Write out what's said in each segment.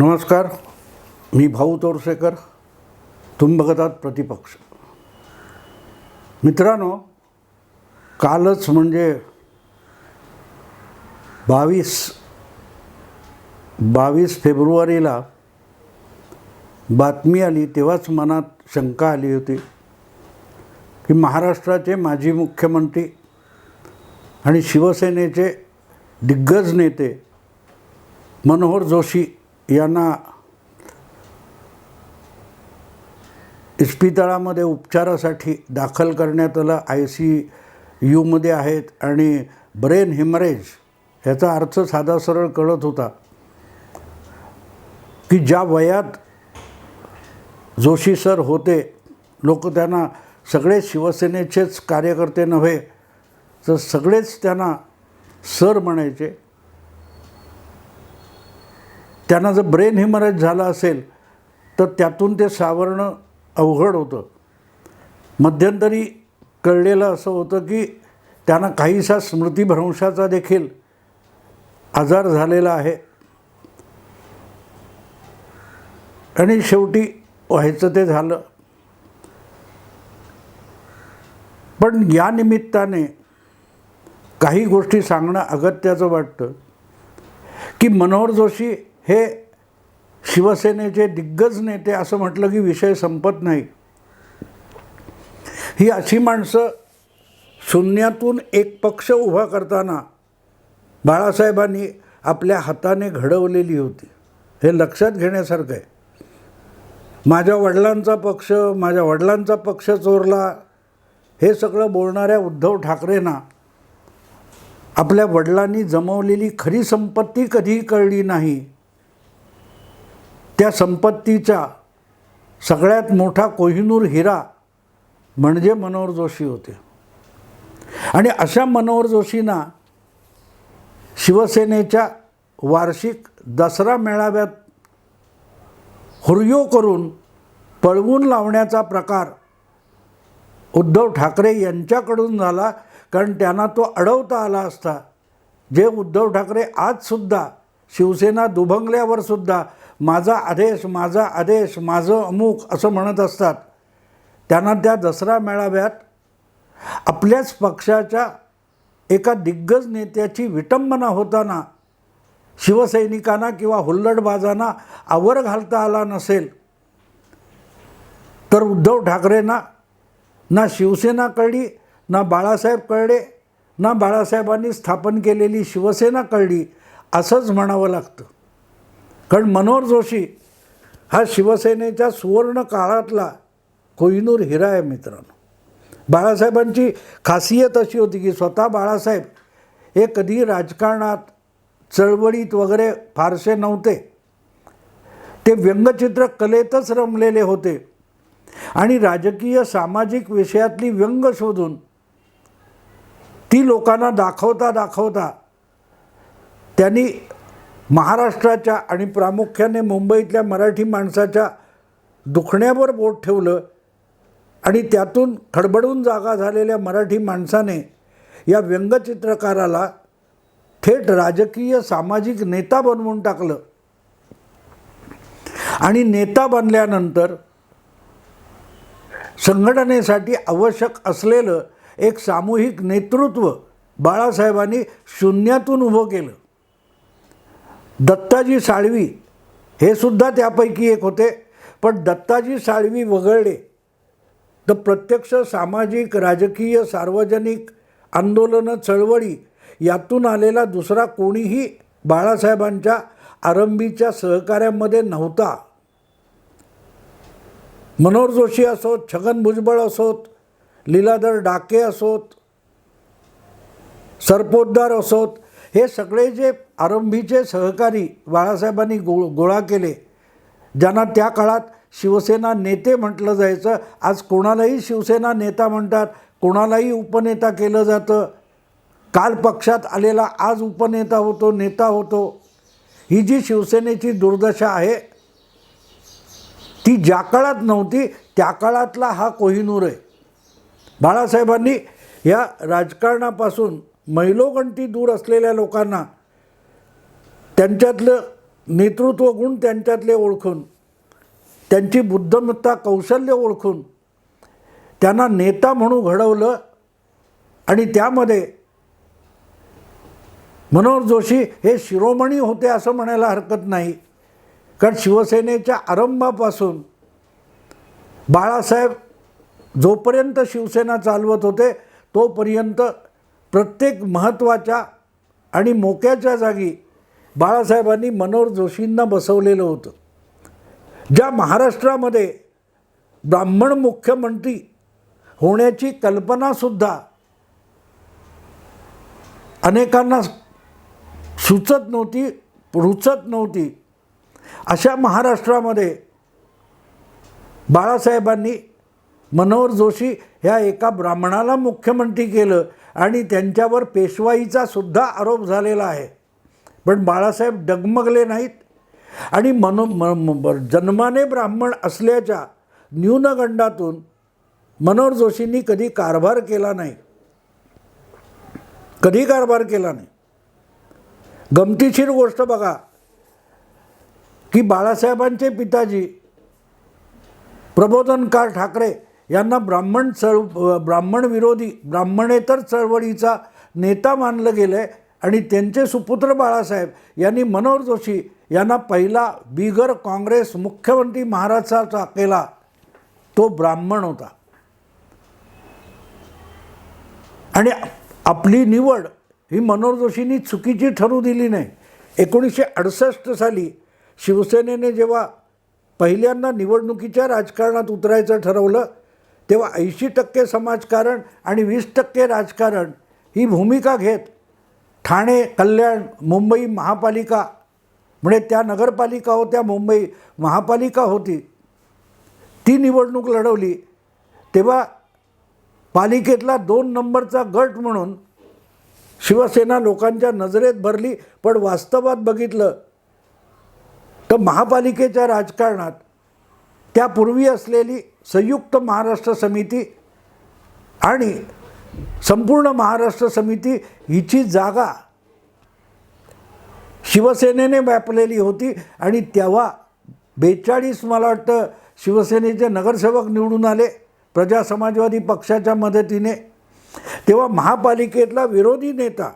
नमस्कार मी भाऊ तोरसेकर तुम्ही बघत आहात प्रतिपक्ष. मित्रांनो कालच म्हणजे बावीस बावीस फेब्रुवारीला बातमी आली तेव्हाच मनात शंका आली होती की महाराष्ट्राचे माजी मुख्यमंत्री आणि शिवसेनेचे दिग्गज नेते मनोहर जोशी यांना इस्पितळामध्ये उपचारासाठी दाखल करण्यात आलं. आय सी यूमध्ये आहेत आणि ब्रेन हिमरेज ह्याचा अर्थ साधा सरळ कळत होता की ज्या वयात जोशी सर होते लोक त्यांना सगळे शिवसेनेचेच कार्यकर्ते नव्हे तर सगळेच त्यांना सर म्हणायचे. त्यांना जर ब्रेन हिमरेज झाला असेल तर त्यातून ते सावरणं अवघड होतं. मध्यंतरी कळलेलं असं होतं की त्यांना काहीसा स्मृतिभ्रंशाचा देखील आजार झालेला आहे. आणि शेवटी व्हायचं ते झालं. पण या निमित्ताने काही गोष्टी सांगणं अगत्याचं वाटतं की मनोहर जोशी हे शिवसेनेचे दिग्गज नेते असं म्हटलं की विषय संपत नाही. ही अशी माणसं शून्यातून एक पक्ष उभा करताना बाळासाहेबांनी आपल्या हाताने घडवलेली होती. हे लक्षात घेण्यासारखं आहे. माझ्या वडिलांचा पक्ष माझ्या वडिलांचा पक्ष चोरला हे सगळं बोलणाऱ्या उद्धव ठाकरेंना आपल्या वडिलांनी जमवलेली खरी संपत्ती कधीही कळली नाही. त्या संपत्तीचा सगळ्यात मोठा कोहिनूर हिरा म्हणजे मनोहर जोशी होते. आणि अशा मनोहर जोशींना शिवसेनेच्या वार्षिक दसरा मेळाव्यात हुर्यो करून पळवून लावण्याचा प्रकार उद्धव ठाकरे यांच्याकडून झाला कारण त्यांना तो अडवता आला असता. जे उद्धव ठाकरे आजसुद्धा शिवसेना दुभंगल्यावर सुद्धा माझा आदेश माझा आदेश माझं अमुक असं म्हणत असतात. त्यांना त्या दसरा मेळाव्यात आपल्याच पक्षाच्या एका दिग्गज नेत्याची विटंबना होताना शिवसैनिकांना किंवा हुल्लडबाजांना आवर घालता आला नसेल तर उद्धव ठाकरेंना ना शिवसेना कळली ना बाळासाहेब कळले ना बाळासाहेबांनी स्थापन केलेली शिवसेना कळली असंच म्हणावं लागतं. कारण मनोहर जोशी हा शिवसेनेच्या सुवर्ण काळातला कोहिनूर हिरा आहे मित्रांनो. बाळासाहेबांची खासियत अशी होती की स्वतः बाळासाहेब हे कधी राजकारणात चळवळीत वगैरे फारसे नव्हते. ते व्यंगचित्र कलेतच रमलेले होते आणि राजकीय सामाजिक विषयातली व्यंग शोधून ती लोकांना दाखवता दाखवता त्यांनी महाराष्ट्राच्या आणि प्रामुख्याने मुंबईतल्या मराठी माणसाच्या दुखण्यावर बोट ठेवलं आणि त्यातून खडबडून जागा झालेल्या मराठी माणसाने या व्यंगचित्रकाराला थेट राजकीय सामाजिक नेता बनवून टाकलं. आणि नेता बनल्यानंतर संघटनेसाठी आवश्यक असलेलं एक सामूहिक नेतृत्व बाळासाहेबांनी शून्यातून उभं केलं. दत्ताजी साळवी हे सुद्धा त्यापैकी एक होते. पण दत्ताजी साळवी वगळले तर प्रत्यक्ष सामाजिक राजकीय सार्वजनिक आंदोलनं चळवळी यातून आलेला दुसरा कोणीही बाळासाहेबांच्या आरंभीच्या सहकार्यामध्ये नव्हता. मनोहर जोशी असोत छगन भुजबळ असोत लीलाधर डाके असोत सरपोतदार असोत हे सगळे जे आरंभीचे सहकारी बाळासाहेबांनी गो गोळा केले ज्यांना त्या काळात शिवसेना नेते म्हटलं जायचं आज कोणालाही शिवसेना नेता म्हणतात कोणालाही उपनेता केलं जातं. काल पक्षात आलेला आज उपनेता होतो नेता होतो. ही जी शिवसेनेची दुर्दशा आहे ती ज्या काळात नव्हती त्या काळातला हा कोहिनूर आहे. बाळासाहेबांनी या राजकारणापासून मैलोगंटी दूर असलेल्या लोकांना त्यांच्यातलं नेतृत्व गुण त्यांच्यातले ओळखून त्यांची बुद्धमत्ता कौशल्य ओळखून त्यांना नेता म्हणून घडवलं आणि त्यामध्ये मनोहर जोशी हे शिरोमणी होते असं म्हणायला हरकत नाही. कारण शिवसेनेच्या आरंभापासून बाळासाहेब जोपर्यंत शिवसेना चालवत होते तोपर्यंत प्रत्येक महत्त्वाच्या आणि मोक्याच्या जागी बाळासाहेबांनी मनोहर जोशींना बसवलेलं होतं. ज्या महाराष्ट्रामध्ये ब्राह्मण मुख्यमंत्री होण्याची कल्पनासुद्धा अनेकांना सुचत नव्हती रुचत नव्हती. अशा महाराष्ट्रामध्ये बाळासाहेबांनी मनोहर जोशी ह्या एका ब्राह्मणाला मुख्यमंत्री केलं. आणि त्यांच्यावर पेशवाईचा सुद्धा आरोप झालेला आहे. पण बाळासाहेब डगमगले नाहीत. आणि मनो म म- जन्माने ब्राह्मण असल्याच्या न्यूनगंडातून मनोहर जोशींनी कधी कारभार केला नाही. कधी कारभार केला नाही. गमतीशीर गोष्ट बघा की बाळासाहेबांचे पिताजी प्रबोधनकार ठाकरे यांना ब्राह्मण चळ ब्राह्मण विरोधी ब्राह्मणेतर चळवळीचा नेता मानलं गेलं आहे आणि त्यांचे सुपुत्र बाळासाहेब यांनी मनोहर जोशी यांना पहिला बिगर काँग्रेस मुख्यमंत्री महाराष्ट्राचा केला. तो ब्राह्मण होता. आणि आपली निवड ही मनोहर जोशींनी चुकीची ठरू दिली नाही. एकोणीसशे अडुसष्ट साली शिवसेनेने जेव्हा पहिल्यांदा निवडणुकीच्या राजकारणात उतरायचं ठरवलं तेव्हा ऐंशी टक्के समाजकारण आणि वीस टक्के राजकारण ही भूमिका घेत ठाणे कल्याण मुंबई महापालिका म्हणजे त्या नगरपालिका होत्या मुंबई महापालिका होती ती निवडणूक लढवली. तेव्हा पालिकेतला दोन नंबरचा गट म्हणून शिवसेना लोकांच्या नजरेत भरली पण वास्तवात बघितलं तर महापालिकेच्या राजकारणात त्यापूर्वी असलेली संयुक्त महाराष्ट्र समिती आणि संपूर्ण महाराष्ट्र समिती हिची जागा शिवसेनेने व्यापलेली होती आणि तेव्हा बेचाळीस मला वाटतं शिवसेनेचे नगरसेवक निवडून आले प्रजा समाजवादी पक्षाच्या मदतीने. तेव्हा महापालिकेतला विरोधी नेता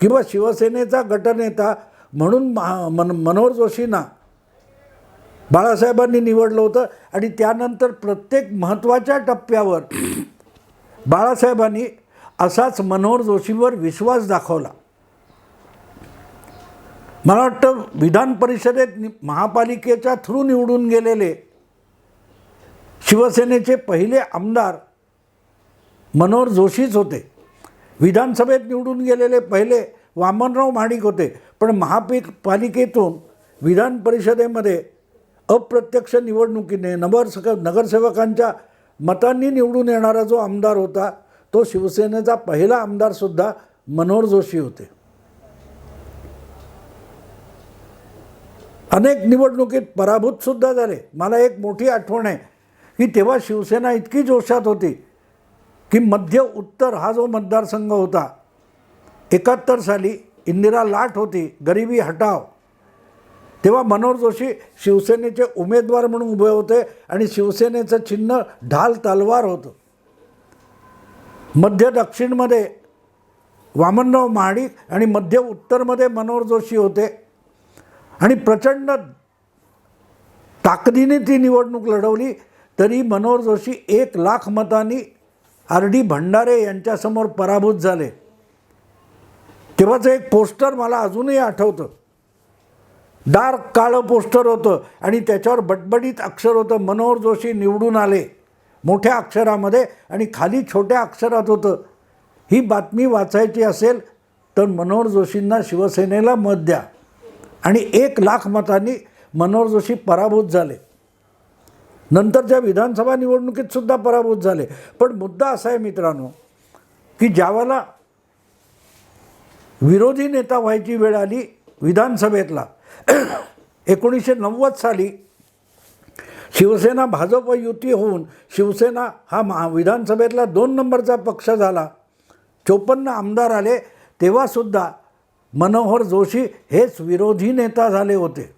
किंवा शिवसेनेचा गटनेता म्हणून महा मन मनोहर जोशींना बाळासाहेबांनी निवडलं होतं आणि त्यानंतर प्रत्येक महत्त्वाच्या टप्प्यावर बाळासाहेबांनी असाच मनोहर जोशींवर विश्वास दाखवला. मला वाटतं विधान परिषदेत नि- महापालिकेच्या थ्रू निवडून गेलेले शिवसेनेचे पहिले आमदार मनोहर जोशीच होते. विधानसभेत निवडून गेलेले पहिले वामनराव माणिक होते. पण महापी पालिकेतून विधान परिषदेमध्ये अप्रत्यक्ष निवडणुकीने नगरसक नगरसेवकांच्या मतांनी निवडून येणारा जो आमदार होता तो शिवसेनेचा पहिला आमदारसुद्धा मनोहर जोशी होते. अनेक निवडणुकीत पराभूतसुद्धा झाले. मला एक मोठी आठवण आहे की तेव्हा शिवसेना इतकी जोशात होती की मध्य उत्तर हा जो मतदारसंघ होता एकाहत्तर साली इंदिरा लाट होती गरिबी हटाव. तेव्हा मनोहर जोशी शिवसेनेचे उमेदवार म्हणून उभे होते आणि शिवसेनेचं चिन्ह ढाल तलवार होतं. मध्य दक्षिणमध्ये वामनराव महाडिक आणि मध्य उत्तरमध्ये मनोहर जोशी होते. आणि प्रचंड ताकदीने ती निवडणूक लढवली तरी मनोहर जोशी एक लाख मतांनी आर डी भंडारे यांच्यासमोर पराभूत झाले. तेव्हाचं एक पोस्टर मला अजूनही आठवतं. डार्क काळं पोस्टर होतं आणि त्याच्यावर बटबडीत अक्षर होतं. मनोहर जोशी निवडून आले. मोठ्या अक्षरामध्ये आणि खाली छोट्या अक्षरात होतं. ही बातमी वाचायची असेल तर मनोहर जोशींना शिवसेनेला मत द्या. आणि एक लाख मतांनी मनोहर जोशी पराभूत झाले. नंतरच्या विधानसभा निवडणुकीत सुद्धा पराभूत झाले. पण मुद्दा असा आहे मित्रांनो की ज्यावेळेला विरोधी नेता व्हायची वेळ आली विधानसभेतला एकोणीसशे नव्वद साली शिवसेना भाजप युती होऊन शिवसेना हा महा विधानसभेतला दोन नंबरचा पक्ष झाला. चोपन्न आमदार आले तेव्हासुद्धा मनोहर जोशी हेच विरोधी नेता झाले होते.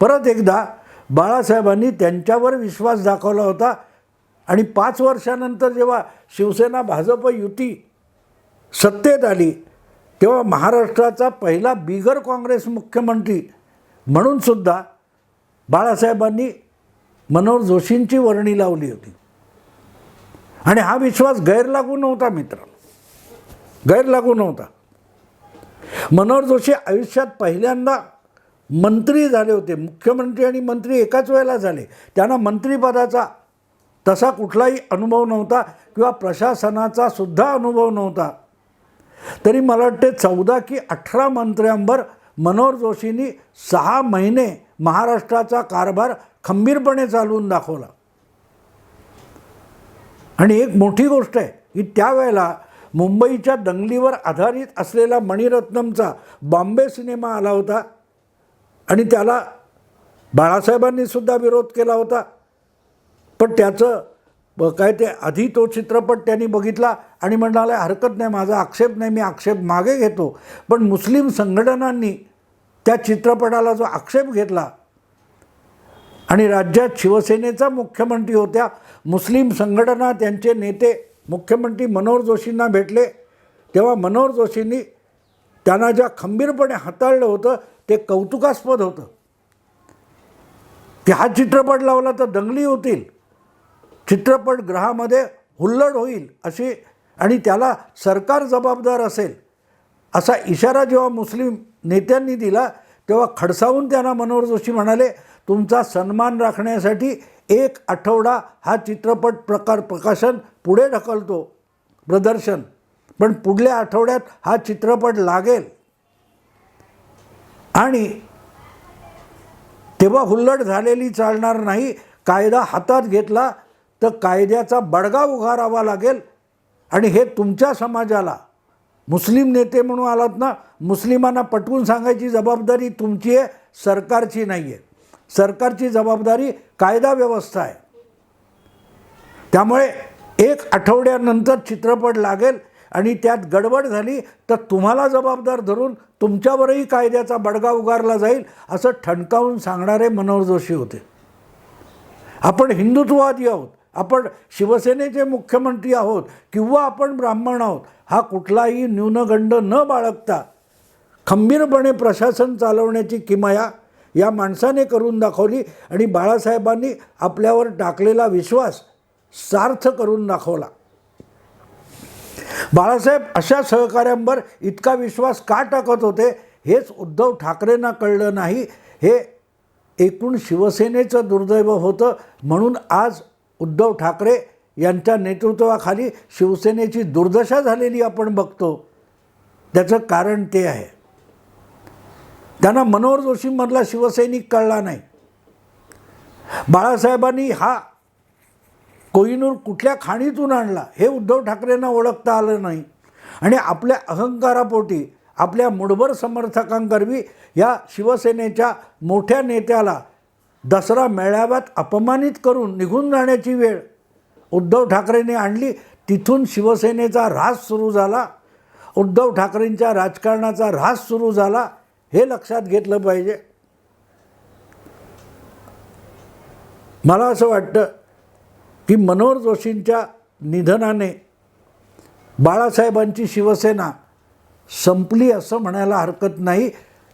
परत एकदा बाळासाहेबांनी त्यांच्यावर विश्वास दाखवला होता आणि पाच वर्षानंतर जेव्हा शिवसेना भाजप युती सत्तेत आली तेव्हा महाराष्ट्राचा पहिला बिगर काँग्रेस मुख्यमंत्री म्हणूनसुद्धा बाळासाहेबांनी मनोहर जोशींची वर्णी लावली होती. आणि हा विश्वास गैरलागू नव्हता मित्र. गैरलागू नव्हता. मनोहर जोशी आयुष्यात पहिल्यांदा मंत्री झाले होते. मुख्यमंत्री आणि मंत्री एकाच वेळेला झाले. त्यांना मंत्रिपदाचा तसा कुठलाही अनुभव नव्हता किंवा प्रशासनाचा सुद्धा अनुभव नव्हता. तरी मला वाटते चौदा की अठरा मंत्र्यांवर मनोहर जोशींनी सहा महिने महाराष्ट्राचा कारभार खंबीरपणे चालवून दाखवला. आणि एक मोठी गोष्ट आहे की त्यावेळेला मुंबईच्या दंगलीवर आधारित असलेला मणिरत्नमचा बॉम्बे सिनेमा आला होता आणि त्याला बाळासाहेबांनी सुद्धा विरोध केला होता. पण त्याचं ब- काय ते आधी तो चित्रपट त्यांनी बघितला आणि म्हणाला हरकत नाही माझा आक्षेप नाही मी आक्षेप मागे घेतो. पण मुस्लिम संघटनांनी त्या चित्रपटाला जो आक्षेप घेतला आणि राज्यात शिवसेनेचा मुख्यमंत्री होत्या मुस्लिम संघटना त्यांचे नेते मुख्यमंत्री मनोहर जोशींना भेटले. तेव्हा मनोहर जोशींनी त्यांना ज्या खंबीरपणे हाताळलं होतं ते कौतुकास्पद होतं. की हा चित्रपट लावला तर दंगली होतील. चित्रपटगृहामध्ये हुल्लड होईल अशी आणि त्याला सरकार जबाबदार असेल असा इशारा जेव्हा मुस्लिम नेत्यांनी दिला तेव्हा खडसावून त्यांना मनोहर जोशी म्हणाले तुमचा सन्मान राखण्यासाठी एक आठवडा हा चित्रपट प्रकार प्रकाशन पुढे ढकलतो प्रदर्शन. पण पुढल्या आठवड्यात हा चित्रपट लागेल. आणि तेव्हा हुल्लड झालेली चालणार नाही कायदा हातात घेतला तर कायद्याचा बडगा उगारावा लागेल. आणि हे तुमच्या समाजाला मुस्लिम नेते म्हणून आलात ना मुस्लिमांना पटवून सांगायची जबाबदारी तुमची आहे सरकारची नाही आहे सरकारची जबाबदारी कायदा व्यवस्था आहे. त्यामुळे एक आठवड्यानंतर चित्रपट लागेल आणि त्यात गडबड झाली तर तुम्हाला जबाबदार धरून तुमच्यावरही कायद्याचा बडगा उगारला जाईल असं ठणकावून सांगणारे मनोहर जोशी होते. आपण हिंदुत्ववादी आहोत. आपण शिवसेनेचे मुख्यमंत्री आहोत किंवा आपण ब्राह्मण आहोत हा कुठलाही न्यूनगंड न बाळगता खंबीरपणे प्रशासन चालवण्याची किमया या माणसाने करून दाखवली आणि बाळासाहेबांनी आपल्यावर टाकलेला विश्वास सार्थ करून दाखवला. बाळासाहेब अशा सहकाऱ्यांवर इतका विश्वास का टाकत होते हेच उद्धव ठाकरेंना कळलं नाही. हे एकूण शिवसेनेचं दुर्दैव होतं म्हणून आज उद्धव ठाकरे यांच्या नेतृत्वाखाली शिवसेनेची दुर्दशा झालेली आपण बघतो. त्याचं कारण ते आहे. त्यांना मनोहर जोशींमधला शिवसैनिक कळला नाही. बाळासाहेबांनी हा कोहिनूर कुठल्या खाणीतून आणला हे उद्धव ठाकरेंना ओळखता आलं नाही. आणि आपल्या अहंकारापोटी आपल्या मुडभर समर्थकांकरवी या शिवसेनेच्या मोठ्या नेत्याला दसरा मेळाव्यात अपमानित करून निघून जाण्याची वेळ उद्धव ठाकरेंनी आणली. तिथून शिवसेनेचा ऱ्हास सुरू झाला. उद्धव ठाकरेंच्या राजकारणाचा ऱ्हास सुरू झाला. हे लक्षात घेतलं पाहिजे. मला असं वाटतं की मनोहर जोशींच्या निधनाने बाळासाहेबांची शिवसेना संपली असं म्हणायला हरकत नाही.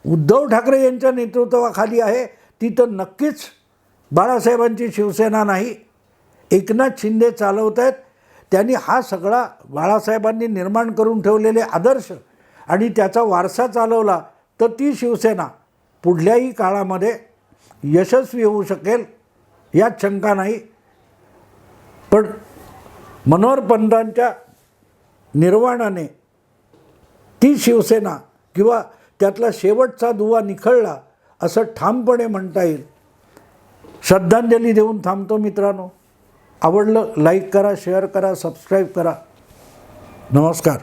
उद्धव ठाकरे यांच्या नेतृत्वाखाली आहे. ती तर नक्कीच बाळासाहेबांची शिवसेना नाही. एकनाथ शिंदे चालवत आहेत त्यांनी हा सगळा बाळासाहेबांनी निर्माण करून ठेवलेले आदर्श आणि त्याचा वारसा चालवला तर ती शिवसेना पुढल्याही काळामध्ये यशस्वी होऊ शकेल यात शंका नाही. पण मनोहर पंतांच्या निर्वाणाने ती शिवसेना किंवा त्यातला शेवटचा दुवा निखळला असं ठामपणे म्हणता येईल. श्रद्धांजली देऊन थांबतो मित्रांनो. आवडलं लाईक करा शेअर करा सबस्क्राईब करा. नमस्कार.